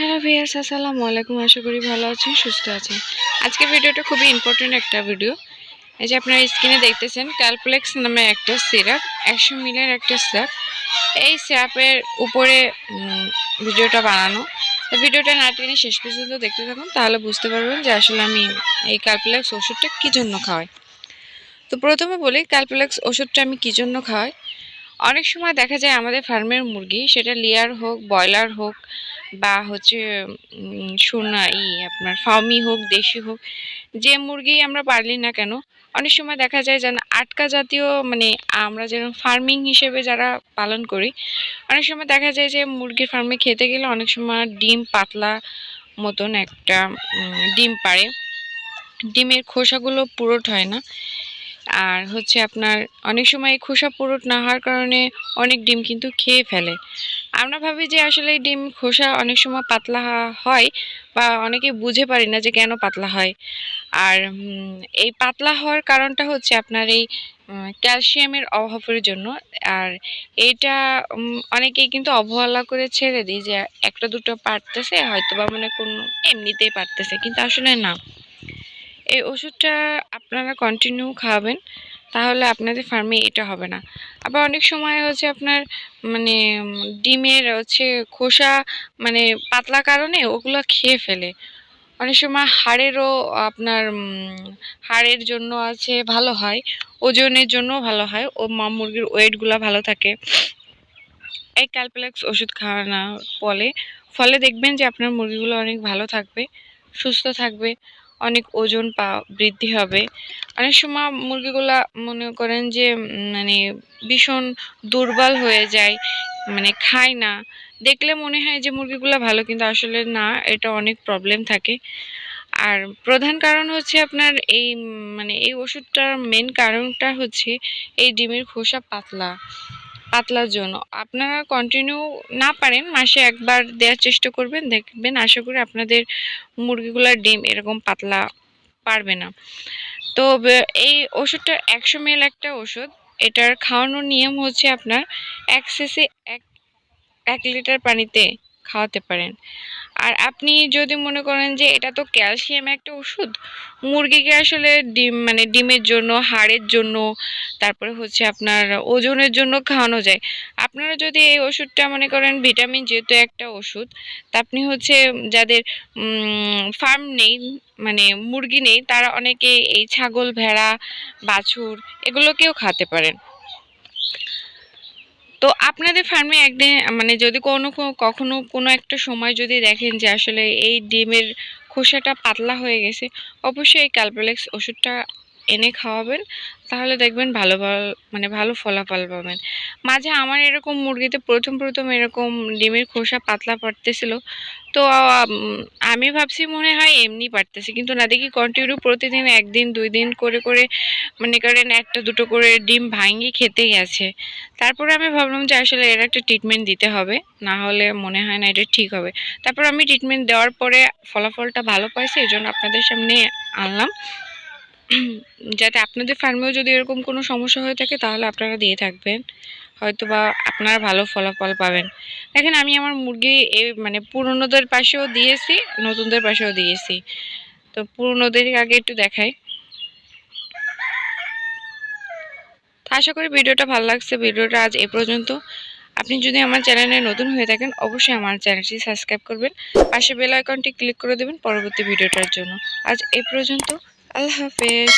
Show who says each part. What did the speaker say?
Speaker 1: Hello viewers, আসসালামু আলাইকুম। আশা করি ভালো আছেন, সুস্থ আছেন। আজকে ভিডিওটা খুবই ইম্পর্টেন্ট একটা ভিডিও এই যে আপনারা স্ক্রিনে দেখতেছেন ক্যালপ্লেক্স নামে একটা সিরাপ একশো মিলের একটা সিরাপ এই সিরাপের উপরে ভিডিওটা বানানো। ভিডিওটা না টেনে শেষ পর্যন্ত দেখতে থাকুন, তাহলে বুঝতে পারবেন যে আসলে আমি এই ক্যালপ্লেক্স ওষুধটা কী জন্য খাওয়াই। তো প্রথমে বলি ক্যালপ্লেক্স ওষুধটা আমি কী জন্য খাওয়াই? অনেক সময় দেখা যায় আমাদের ফার্মের মুরগি, সেটা লেয়ার হোক ব্রয়লার হোক বা হচ্ছে সোনা, ই আপনার ফার্মি হোক, দেশি হোক, যে মুরগি আমরা পারলি না কেন, অনেক সময় দেখা যায় যেন আটকা জাতীয় মানে আমরা যেন ফার্মিং হিসেবে যারা পালন করি, অনেক সময় দেখা যায় যে মুরগির ফার্মে খেতে গেলে অনেক সময় ডিম পাতলা মতন একটা ডিম পারে ডিমের খোসাগুলো পুরোট হয় না। আর হচ্ছে আপনার অনেক সময় খোসা পুরোট না হওয়ার কারণে অনেক ডিম কিন্তু খেয়ে ফেলে। আমরা ভাবি যে আসলে ডিম খোসা অনেক সময় পাতলা হয় বা অনেকে বুঝে পারি না যে কেন পাতলা হয়। আর এই পাতলা হওয়ার কারণটা হচ্ছে আপনার এই ক্যালসিয়ামের অভাবের জন্য। আর উম, অনেকেই কিন্তু অবহেলা করে ছেড়ে দিই যে একটা দুটো পারতেছে হয়তো বা মানে কোন এমনিতেই পারতেছে কিন্তু আসলে না। এই ওষুধটা আপনারা কন্টিনিউ খাওয়াবেন তাহলে আপনাদের ফার্মে এটা হবে না। আবার অনেক সময় হচ্ছে আপনার মানে ডিমের হচ্ছে খোসা মানে পাতলা কারণে ওগুলো খেয়ে ফেলে। অনেক সময় হাড়েরও আপনার হাড়ের জন্য আছে ভালো হয়, ওজনের জন্য ভালো হয়, ও মা মুরগির ওয়েটগুলো ভালো থাকে। এই ক্যালপ্লেক্স ওষুধ খাওয়ানোর ফলে ফলে দেখবেন যে আপনার মুরগিগুলো অনেক ভালো থাকবে, সুস্থ থাকবে। অনেক ওজন পা বৃদ্ধি হবে। অনেক সময় মুরগিগুলা মনে করেন যে মানে ভীষণ দুর্বল হয়ে যায় মানে খায় না। দেখলে মনে হয় যে মুরগিগুলো ভালো, কিন্তু আসলে না, এটা অনেক প্রবলেম থাকে। আর প্রধান কারণ হচ্ছে আপনার এই মানে এই ওষুধটার মেন কারণটা হচ্ছে এই ডিমের খোসা পাতলা। পাতলার জন্য। আপনারা কন্টিনিউ না পারেন, মাসে একবার দেওয়ার চেষ্টা করবেন, দেখবেন আশা করি আপনাদের মুরগিগুলোর ডিম এরকম পাতলা পারবে না। তো এই ওষুধটা একশো মিল একটা ওষুধ, এটার খাওয়ানোর নিয়ম হচ্ছে আপনার এক সিসি এক এক লিটার পানিতে খাওয়াতে পারেন। আর আপনি যদি মনে করেন যে এটা তো ক্যালসিয়াম একটা ওষুধ, মুরগিকে আসলে ডিম মানে ডিমের জন্য, হাড়ের জন্য, তারপরে হচ্ছে আপনার ওজনের জন্য খাওয়ানো যায়। আপনারা যদি এই ওষুধটা মনে করেন ভিটামিন যেহেতু একটা ওষুধ, তা আপনি হচ্ছে যাদের ফার্ম নেই মানে মুরগি নেই, তারা অনেকে এই ছাগল, ভেড়া, বাছুর, এগুলোকেও খাওয়াতে পারেন। তো আপনাদের ফার্মে একদিন মানে যদি কোনো কখনো কোনো একটা সময় যদি দেখেন যে আসলে এই ডিমের খোসাটা পাতলা হয়ে গেছে, অবশ্যই এই ক্যালপোলেক্স ওষুধটা এনে খাওয়াবেন, তাহলে দেখবেন ভালো ভালো মানে ভালো ফলাফল পাবেন। মাঝে আমার এরকম মুরগিতে প্রথম প্রথম এরকম ডিমের খোসা পাতলা পারতেছিল। তো, আমি ভাবছি মনে হয় এমনি পারতেছে। কিন্তু না, দেখি কন্টিনিউ প্রতিদিন একদিন, দুই দিন করে করে মানে করেন একটা দুটো করে ডিম ভাঙিয়ে খেতে গেছে তারপরে আমি ভাবলাম যে আসলে এর একটা ট্রিটমেন্ট দিতে হবে, না হলে মনে হয় না এটা ঠিক হবে। তারপর আমি ট্রিটমেন্ট দেওয়ার পরে ফলাফলটা ভালো পাইছি এই জন্য আপনাদের সামনে আনলাম। যাতে আপনাদের ফার্মেও যদি এরকম কোনো সমস্যা হয়ে থাকে, তাহলে আপনারা দিয়ে থাকবেন। হয়তো বা আপনারা ভালো ফলাফল পাবেন। দেখেন, আমি আমার মুরগি এই মানে পুরনোদের পাশেও দিয়েছি, নতুনদের পাশেও দিয়েছি। তো পুরনোদের আগে একটু দেখাই। আশা করি ভিডিওটা ভালো লাগছে। ভিডিওটা আজ এ পর্যন্ত। আপনি যদি আমার চ্যানেলে নতুন হয়ে থাকেন, অবশ্যই আমার চ্যানেলটি সাবস্ক্রাইব করবেন। পাশে বেল আইকনটি ক্লিক করে দেবেন পরবর্তী ভিডিওটার জন্য। আজ এ পর্যন্ত। الحفيظ